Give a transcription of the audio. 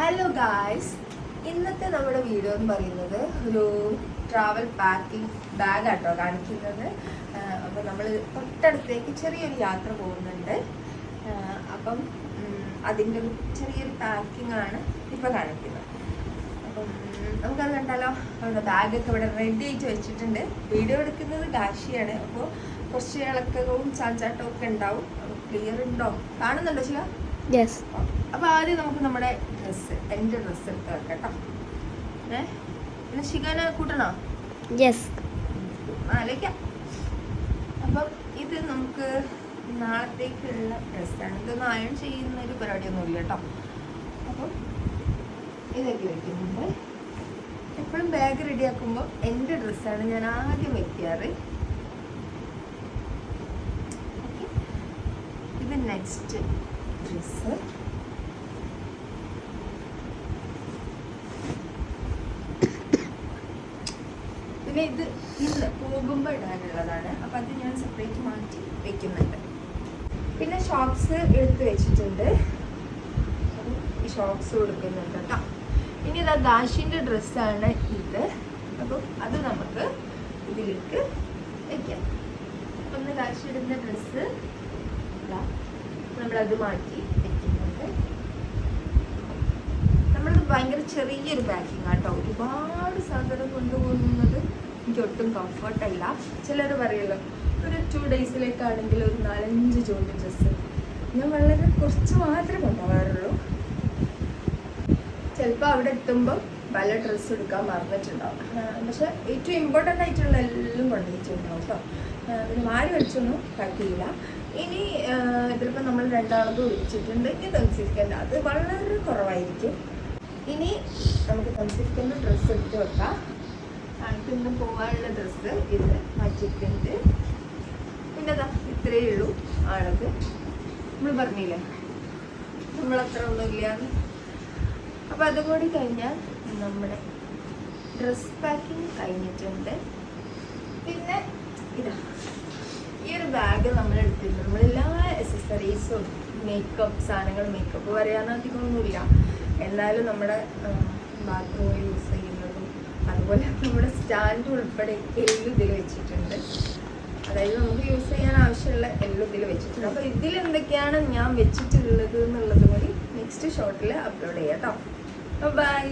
Hello guys ഇന്നത്തെ നമ്മുടെ video എന്ന് പറയുന്നത് ഒരു ട്രാവൽ പാക്കിംഗ് ബാഗ് ആട്ടോ കാണിക്കുന്നത്. അപ്പോൾ നമ്മൾ തൊട്ടടുത്തേക്ക് ചെറിയൊരു യാത്ര പോകുന്നുണ്ട്. അപ്പം അതിന്റെ ഒരു ചെറിയൊരു പാക്കിംഗ് ആണ് ഇപ്പോൾ കാണിക്കുന്നത്. അപ്പം നമുക്കത് കണ്ടാലോ? നമ്മുടെ ബാഗൊക്കെ ഇവിടെ റെഡി ആയിട്ട് വെച്ചിട്ടുണ്ട്. വീഡിയോ എടുക്കുന്നത് കാശിയാണ്. അപ്പോൾ കുറച്ച് ഇളക്കവും ചാഞ്ചാട്ടവും ഒക്കെ ഉണ്ടാവും. ക്ലിയർ ഉണ്ടോ? കാണുന്നുണ്ടോ ശിവ? യെസ് അപ്പൊ ആദ്യം നമുക്ക് നമ്മുടെ ഡ്രസ്സ് എന്റെ ഡ്രസ്സ് എടുത്ത് വെക്കട്ടോ ഏ? പിന്നെ ശിഖാന കൂട്ടണോ? യെസ് ആലോചിക്കാം അപ്പം ഇത് നമുക്ക് നാളത്തേക്കുള്ള ഡ്രസ്സാണ് ഇതൊന്നും അയൺ ചെയ്യുന്ന ഒരു പരിപാടിയൊന്നും ഇല്ല കേട്ടോ. അപ്പം ഇതൊക്കെ വെക്കുന്നുണ്ട്. എപ്പോഴും ബാഗ് റെഡിയാക്കുമ്പോൾ എന്റെ ഡ്രസ്സാണ് ഞാൻ ആദ്യം വെക്കാറ്. ഇത് നെക്സ്റ്റ് ഡ്രസ്സ് പിന്നെ ഇത് ഇല്ല പോകുമ്പോൾ ഇടാനുള്ളതാണ്. അപ്പൊ അത് ഞാൻ സെപ്പറേറ്റ് മാറ്റി വെക്കുന്നുണ്ട്. പിന്നെ ഷോക്സ് എടുത്ത് വെച്ചിട്ടുണ്ട്. ഈ ഷോക്സ് കൊടുക്കുന്നുണ്ട് കേട്ടോ. ഇനി ഇതാ ദാഷിന്റെ ഡ്രസ്സാണ് ഇത്. അപ്പം അത് നമുക്ക് ഇതിലേക്ക് വെക്കാം. ഒന്ന് ദാഷിടുന്ന ഡ്രസ്സ് ഇതാ. നമ്മളത് മാറ്റി വെക്കുന്നുണ്ട് നമ്മളത് ഭയങ്കര ചെറിയൊരു പാക്കിംഗ് ആട്ടോ ഒരുപാട് സാധനം കൊണ്ടുപോകുന്നത് എനിക്ക് ഒട്ടും കംഫർട്ടല്ല ചിലർ പറയല്ലോ ഒരു ടു ഡേയ്സിലേക്കാണെങ്കിൽ ഒരു നാലഞ്ച് ജോഡി ഡ്രസ്സ് ഞാൻ വളരെ കുറച്ച് മാത്രമേ കൊണ്ടുപോകാറുള്ളൂ. ചിലപ്പോൾ അവിടെ എത്തുമ്പോൾ പല ഡ്രസ്സ് എടുക്കാൻ മറന്നിട്ടുണ്ടാവും. പക്ഷെ ഏറ്റവും ഇമ്പോർട്ടന്റ് ആയിട്ടുള്ള എല്ലാം കൊണ്ടുപോയിട്ടുണ്ടാവും കേട്ടോ. പിന്നെ മാറി വെച്ചൊന്നും പറ്റിയില്ല ഇനി ഇതിലിപ്പോൾ നമ്മൾ രണ്ടാളത് ഒഴിച്ചിട്ടുണ്ട് ഇനി തൻസിഫിക്കന്റെ അത് വളരെ കുറവായിരിക്കും. ഇനി നമുക്ക് തൻസിഫിക്കന്റെ ഡ്രസ്സ് എടുത്ത് വെക്കാം. നമുക്ക് പോകാനുള്ള ഡ്രസ്സ് ഇത് മാറ്റിയിട്ടുണ്ട്. പിന്നെ അതാ ഇത്രയേ ഉള്ളൂ ആളത് നമ്മൾ പറഞ്ഞില്ലേ? നമ്മളത്ര ഒന്നുമില്ല അപ്പോൾ അതുകൂടി കഴിഞ്ഞാൽ നമ്മുടെ ഡ്രസ് പാക്കിങ് കഴിഞ്ഞിട്ടുണ്ട്. പിന്നെ ഇതാ ഈ ഒരു ബാഗ് നമ്മൾ എടുത്തിട്ടുണ്ട്. നമ്മളെല്ലാ അക്സസറീസും മേക്കപ്പ് സാധനങ്ങളും മേക്കപ്പ് പറയാനധികമൊന്നുമില്ല എന്നാലും നമ്മുടെ ബാത്റൂമിൽ യൂസ് ചെയ്യുന്നതും അതുപോലെ നമ്മുടെ സ്റ്റാൻഡ് ഉൾപ്പെടെ എല്ലാം ഇതിൽ വെച്ചിട്ടുണ്ട്. അതായത് നമുക്ക് യൂസ് ചെയ്യാൻ ആവശ്യമുള്ള എല്ലാം ഇതിൽ വെച്ചിട്ടുണ്ട്. അപ്പോൾ ഇതിൽ എന്തൊക്കെയാണ് ഞാൻ വെച്ചിട്ടുള്ളത് എന്നുള്ളത് കൂടി നെക്സ്റ്റ് ഷോട്ടിൽ അപ്ലോഡ് ചെയ്യാം കേട്ടോ ബൈ